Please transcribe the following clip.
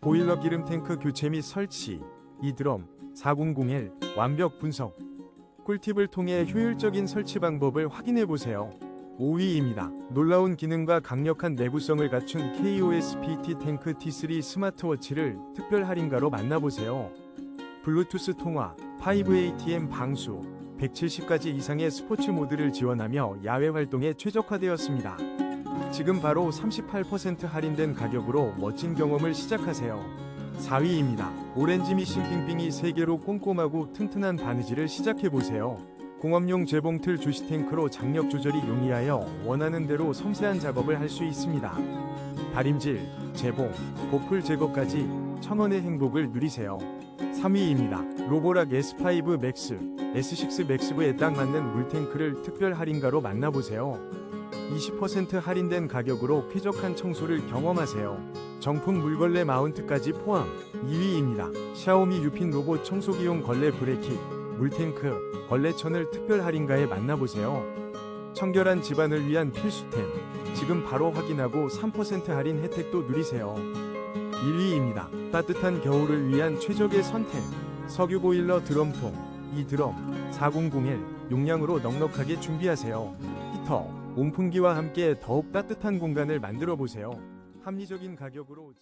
보일러 기름 탱크 교체 및 설치, 이드럼 400L 완벽 분석. 꿀팁을 통해 효율적인 설치 방법을 확인해 보세요. 5위입니다. 놀라운 기능과 강력한 내구성을 갖춘 KOS-PT 탱크 T3 스마트워치를 특별 할인가로 만나보세요. 블루투스 통화, 5ATM 방수, 170가지 이상의 스포츠 모드를 지원하며 야외 활동에 최적화되었습니다. 지금 바로 38% 할인된 가격으로 멋진 경험을 시작하세요. 4위입니다. 오렌지 미싱 빙빙이 3개로 꼼꼼하고 튼튼한 바느질을 시작해보세요. 공업용 재봉틀 주시 탱크로 장력 조절이 용이하여 원하는 대로 섬세한 작업을 할 수 있습니다. 다림질, 재봉, 보풀 제거까지 천원의 행복을 누리세요. 3위입니다. 로보락 S5 맥스, S6 맥스부에 딱 맞는 물탱크를 특별 할인가로 만나보세요. 20% 할인된 가격으로 쾌적한 청소를 경험하세요. 정품 물걸레 마운트까지 포함 2위입니다. 샤오미 유핀 로봇 청소기용 걸레 브레킷, 물탱크, 걸레천을 특별 할인가에 만나보세요. 청결한 집안을 위한 필수템. 지금 바로 확인하고 3% 할인 혜택도 누리세요. 1위입니다. 따뜻한 겨울을 위한 최적의 선택. 석유 보일러 드럼통. 이 드럼 400L 용량으로 넉넉하게 준비하세요. 히터, 온풍기와 함께 더욱 따뜻한 공간을 만들어 보세요. 합리적인 가격으로